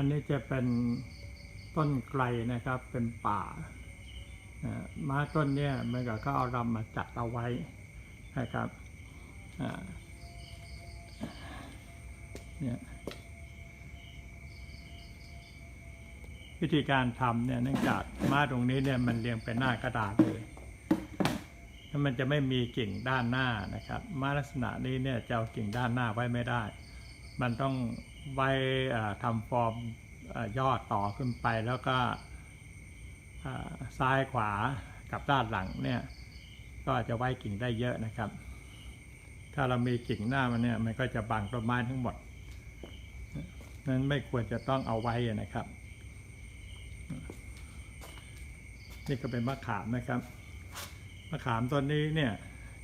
อันนี้จะเป็นต้นไกลนะครับเป็นป่าอ่าต้นเนี่ยมันก็เขาเอารำมาจัดเอาไว้นะครับเนี่ยวิธีการทำเนี่ยเนื่องจากม้าตรงนี้เนี่ยมันเรียงเป็นหน้ากระดาษเลยแล้วมันจะไม่มีกิ่งด้านหน้านะครับ ม้าลักษณะนี้เนี่ยจะเอากิ่งด้านหน้าไว้ไม่ได้ มันต้อง ไว้ทำฟอร์มเอ่อยอดต่อขึ้นไปแล้วก็ซ้ายขวากับด้านหลังเนี่ยก็จะไว้กิ่งได้เยอะนะครับ ถ้าเรามีกิ่งหน้ามันเนี่ยมันก็จะบังต้นไม้ทั้งหมดนั้นไม่ควรจะต้องเอาไว้นะครับ นี่ก็เป็นมะขามนะครับมะขามต้นนี้เนี่ย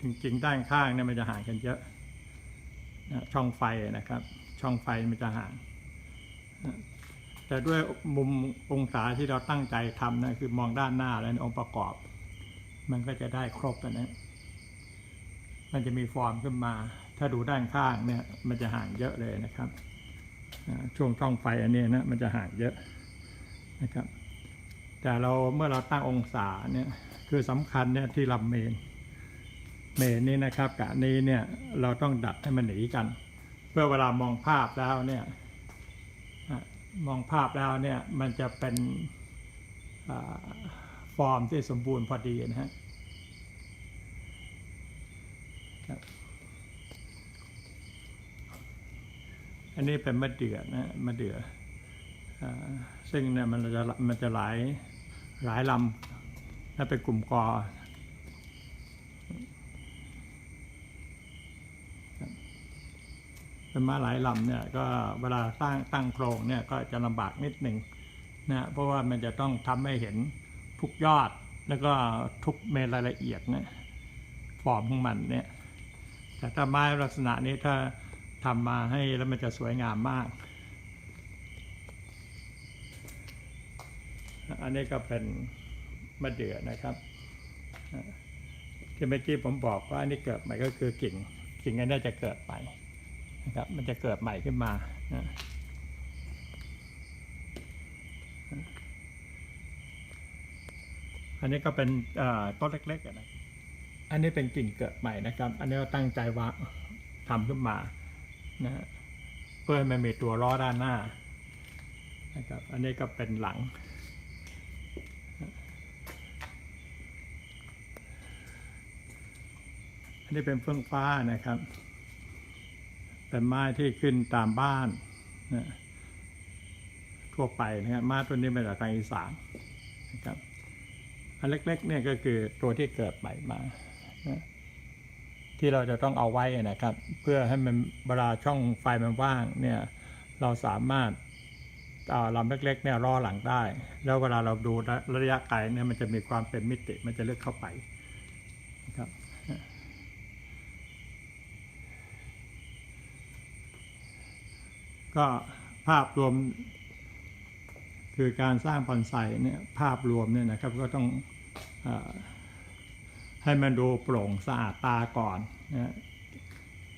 จริงๆด้านข้างเนี่ยมันจะห่างกันเยอะช่องไฟนะครับ ช่องไฟมันจะห่าง แต่ด้วยมุมองศาที่เราตั้งใจทำนะคือมองด้านหน้าและองค์ประกอบ มันก็จะได้ครบนะมันจะมีฟอร์มขึ้นมา ถ้าดูด้านข้างเนี่ย มันจะห่างเยอะเลยนะครับช่วงช่องไฟอันนี้นะมันจะห่างเยอะนะครับ แต่เราเมื่อเราตั้งองศาเนี่ยคือสำคัญเนี่ยที่ลำเมนเมนนี่นะครับกะนี้เนี่ยเราต้องดัดให้มันหนีกัน เพื่อเวลามองภาพแล้วเนี่ยมองภาพแล้วเนี่ยมันจะเป็นฟอร์มที่สมบูรณ์พอดีนะฮะอันนี้เป็นมะเดื่อนะมะเดื่ออ่าซึ่งเนี่ยมันจะมันจะหลายหลายลำและเป็นกลุ่มกอ เป็นมาหลายลำเนี่ยก็เวลาตั้งตั้งโครงเนี่ยก็จะลำบากนิดหนึ่งนะเพราะว่ามันจะต้องทำให้เห็นทุกยอดแล้วก็ทุกเมตรายละเอียดเนี่ยฟอร์มของมันเนี่ยแต่ถ้าไม้ลักษณะนี้ถ้าทำมาให้แล้วมันจะสวยงามมาก อันนี้ก็เป็นมะเดื่อนะครับที่เมื่อกี้ผมบอกว่าอันนี้เกิดใหม่ก็คือกิ่งกิ่งอันนี้จะเกิดใหม่ นะครับมันจะเกิดใหม่ขึ้นมานะอันนี้ก็เป็นต้นเล็กๆอะนะอันนี้เป็นกิ่งเกิดใหม่นะครับ อันนี้เราตั้งใจว่าทำขึ้นมานะเพื่อให้มันมีตัวล้อด้านหน้านะครับ อันนี้ก็เป็นหลังอันนี้เป็นเฟื่องฟ้านะครับ เป็นไม้ที่ขึ้นตามบ้านนะทั่วไปนะครับไม้ตัวนี้มาจากทางอีสานนะครับอันเล็กๆเนี่ยก็คือตัวที่เกิดใหม่มานะที่เราจะต้องเอาไว้นะครับ เพื่อให้มันเวลาช่องไฟมันว่างเนี่ยเราสามารถเอาลำเล็กๆเนี่ยรอหลังได้ แล้วเวลาเราดูระยะไกลเนี่ยมันจะมีความเป็นมิติมันจะเลือกเข้าไปนะครับ ก็ภาพรวม คือการสร้างบอนไซเนี่ยภาพรวมเนี่ยนะครับก็ต้องอให้มันดูโปร่งสะอาดตาก่อนนะ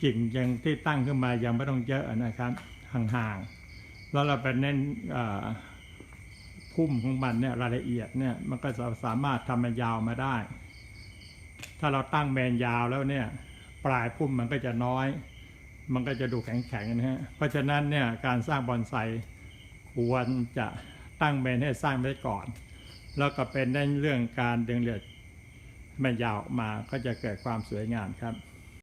กิ่งยังที่ตั้งขึ้นมายังไม่ต้องเยอะนะครับห่างๆแล้วเราไปเน้นพุ่มของมันเนี่ยรายละเอียดเนี่ยมันก็จะสามารถทำมันยาวมาได้ ถ้าเราตั้งแมนยาวแล้วเนี่ยปลายพุ่มมันก็จะน้อย มันก็จะดูแข็งๆนะฮะ เพราะฉะนั้นเนี่ยการสร้างบอนไซควรจะตั้งเมนให้สร้างไว้ก่อน แล้วก็เป็นในเรื่องการดึงเหลือดให้มันยาวออกมาก็จะเกิดความสวยงามครับ